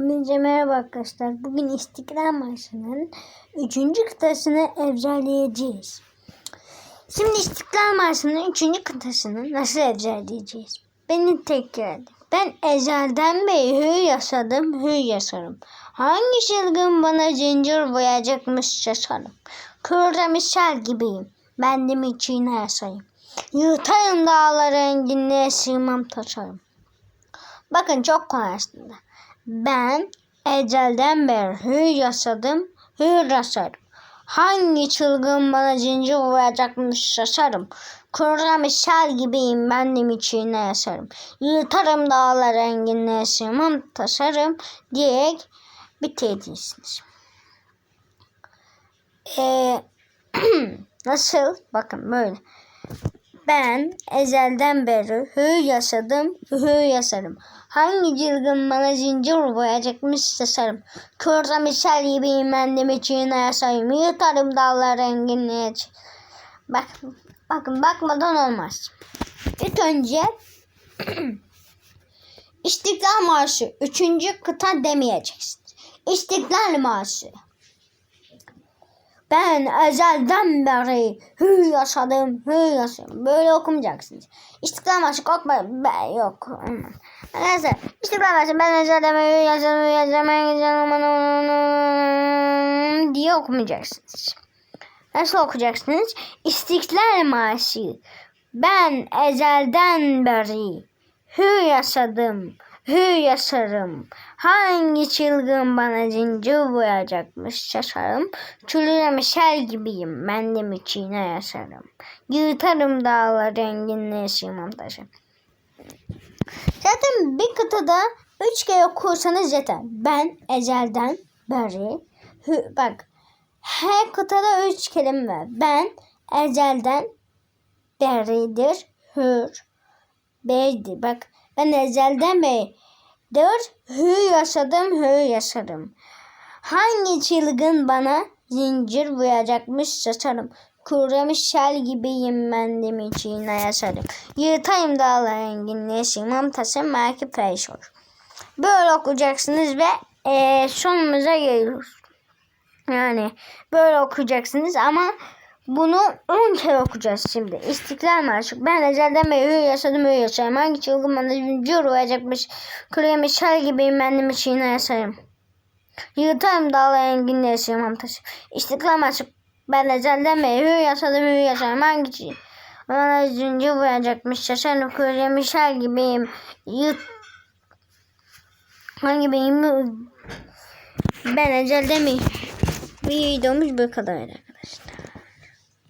Hepinize merhaba arkadaşlar. Bugün İstiklal Marşı'nın 3. kıtasını ezberleyeceğiz. Şimdi İstiklal Marşı'nın 3. kıtasını nasıl ezberleyeceğiz? Beni tekrar edin. Ben ezelden beri hür yaşadım, hür yaşarım. Hangi çılgın bana zincir boyayacakmış şaşarım. Kırda misal gibiyim. Ben de içine yaşayayım. Yırtarım dağları enginliğe sığmam taşarım. Bakın çok kolay aslında. Ben ecelden beri hür yaşadım, hür yaşarım. Hangi çılgın bana zincir vuracakmış şaşarım. Kura misal gibiyim bendim içine yaşarım. Yırtarım dağlar enginliğe sığmam taşarım diyerek bitireceksiniz. Ee, nasıl? Bakın böyle. Ben ezelden beri hür yaşadım, hür yaşarım. Hangi cılgın bana zincir boyayacakmış şaşarım. Kırda misal gibiyim ben de meçhine yaşayayım. Yırtarım dağlar enginliğe. Bak, bakın bakmadan olmaz. İlk önce İstiklal Marşı 3. kıta demeyeceksiniz. İstiklal Marşı. Ben ezelden beri hür yaşadım, hür yaşadım. Böyle okumayacaksınız. İstiklal Marşı korkma. Ben yok. Arkadaşlar İstiklal Marşı ben ezelden beri hür yaşadım, hür yaşadım, diye okumayacaksınız. Nasıl okuyacaksınız? İstiklal Marşı. Ben ezelden beri hür yaşadım, hür yaşarım. Hangi çılgın bana zincir vuracakmış şaşarım. Çürüye misal gibiyim, ben de içine yaşarım. Yırtarım dağları enginliğe sığmam taşım. Zaten bir kıtada üç kere okursanız yeter. Ben ezelden beri, hü, bak her kıtada üç kelime var. Ben ezelden beridir, hür, beydi. Bak ben ezelden beri dört hür yaşadım, hür yaşarım. Hangi çılgın bana zincir vuracakmış şaşarım. Kurramış şel gibiyim ben de içine yaşarım. Yırtayım dağlar enginliğe sığmam tasım belki peş olur. Böyle okuyacaksınız ve eee sonumuza geliyoruz. Yani böyle okuyacaksınız ama bunu 10 kere okuyacağız şimdi. İstiklal Marşı. Ben ezelden beri hür yaşadım hür yaşarım. Hangi çılgın bana zincir vuracakmış. Kırıya misal gibiyim ben de içine yaşarım. Yırtarım dağlar enginle yaşayamam taşı. İstiklal Marşı. Ben ezelden beri hür yaşadım hür yaşarım. Hangi çılgın bana zincir vuracakmış. Şaşarım kırıya misal gibiyim. Yırt Hangi benim ben ezelden mi? Videomuz bu kadar.